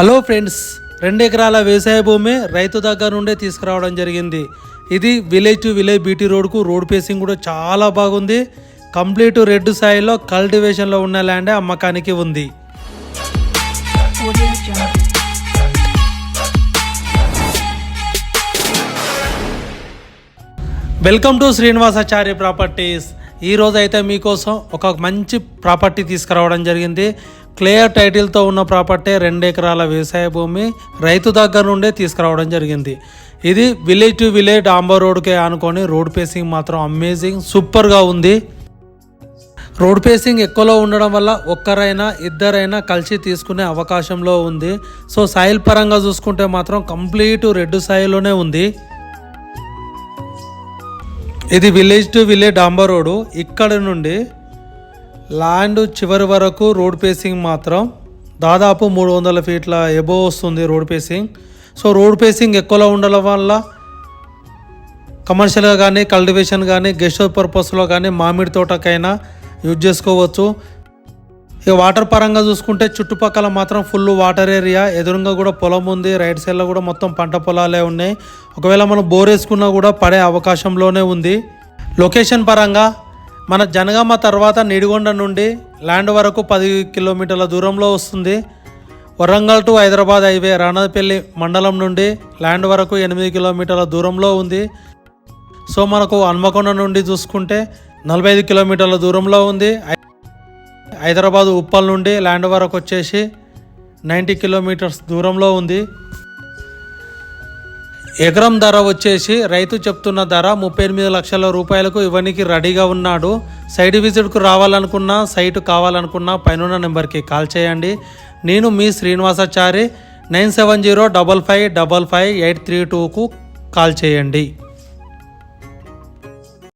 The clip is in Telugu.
హలో ఫ్రెండ్స్ రెండు ఎకరాల వ్యవసాయ భూమి రైతు దగ్గర నుండే తీసుకురావడం జరిగింది. ఇది విలేజ్ టు విలేజ్ బీటీ రోడ్కు రోడ్ పేసింగ్ కూడా చాలా బాగుంది. కంప్లీట్ రెడ్ సాయిలో కల్టివేషన్లో ఉన్న ల్యాండ్ అమ్మకానికి ఉంది. Welcome to Srinivasacharya properties. ఈరోజు అయితే మీకోసం ఒక మంచి ప్రాపర్టీ తీసుకురావడం జరిగింది. క్లియర్ టైటిల్తో ఉన్న ప్రాపర్టీ రెండు ఎకరాల వ్యవసాయ భూమి రైతు దగ్గర నుండే తీసుకురావడం జరిగింది. ఇది విలేజ్ టు విలేజ్ డాంబర్ రోడ్కే అనుకొని రోడ్ పేసింగ్ మాత్రం అమేజింగ్ సూపర్గా ఉంది. రోడ్ పేసింగ్ ఎక్కువలో ఉండడం వల్ల ఒక్కరైనా ఇద్దరైనా కలిసి తీసుకునే అవకాశంలో ఉంది. సో సాయిల్ పరంగా చూసుకుంటే మాత్రం కంప్లీట్ రెడ్ సాయిల్లోనే ఉంది. ఇది విలేజ్ టు విలేజ్ డాంబర్ రోడ్ ఇక్కడ నుండి ల్యాండ్ చివరి వరకు రోడ్ పేసింగ్ మాత్రం దాదాపు మూడు వందల ఫీట్ల ఎబో వస్తుంది road facing. So road facing ఎక్కువలో ఉండడం వల్ల కమర్షియల్గా కానీ కల్టివేషన్ కానీ గెస్ట్ హౌస్ పర్పస్లో కానీ మామిడి తోటకైనా యూజ్ చేసుకోవచ్చు. ఇక వాటర్ పరంగా చూసుకుంటే చుట్టుపక్కల మాత్రం ఫుల్ వాటర్ ఏరియా ఎదురుగా కూడా పొలం ఉంది రైట్ సైడ్లో కూడా మొత్తం పంట పొలాలే ఉన్నాయి. ఒకవేళ మనం బోర్ వేసుకున్నా కూడా పడే అవకాశంలోనే ఉంది. లొకేషన్ పరంగా మన జనగామ తర్వాత నిడిగొండ నుండి ల్యాండ్ వరకు పది కిలోమీటర్ల దూరంలో వస్తుంది. వరంగల్ టు హైదరాబాద్ హైవే రాణపల్లి మండలం నుండి ల్యాండ్ వరకు ఎనిమిది కిలోమీటర్ల దూరంలో ఉంది. సో మనకు హన్మకొండ నుండి చూసుకుంటే నలభై ఐదు కిలోమీటర్ల దూరంలో ఉంది. హైదరాబాద్ ఉప్పల్ నుండి ల్యాండ్ వరకు వచ్చేసి నైంటీ కిలోమీటర్స్ దూరంలో ఉంది. ఎకరం ధర వచ్చేసి రైతు చెప్తున్న ధర ముప్పై ఎనిమిది లక్షల రూపాయలకు ఇవ్వనికి రెడీగా ఉన్నాడు. సైట్ విజిట్కు రావాలనుకున్నా సైటు కావాలనుకున్నా పైన నెంబర్కి కాల్ చేయండి. నేను మీ Srinivasachari nine seven zero double five double five eight three టూకు call చేయండి.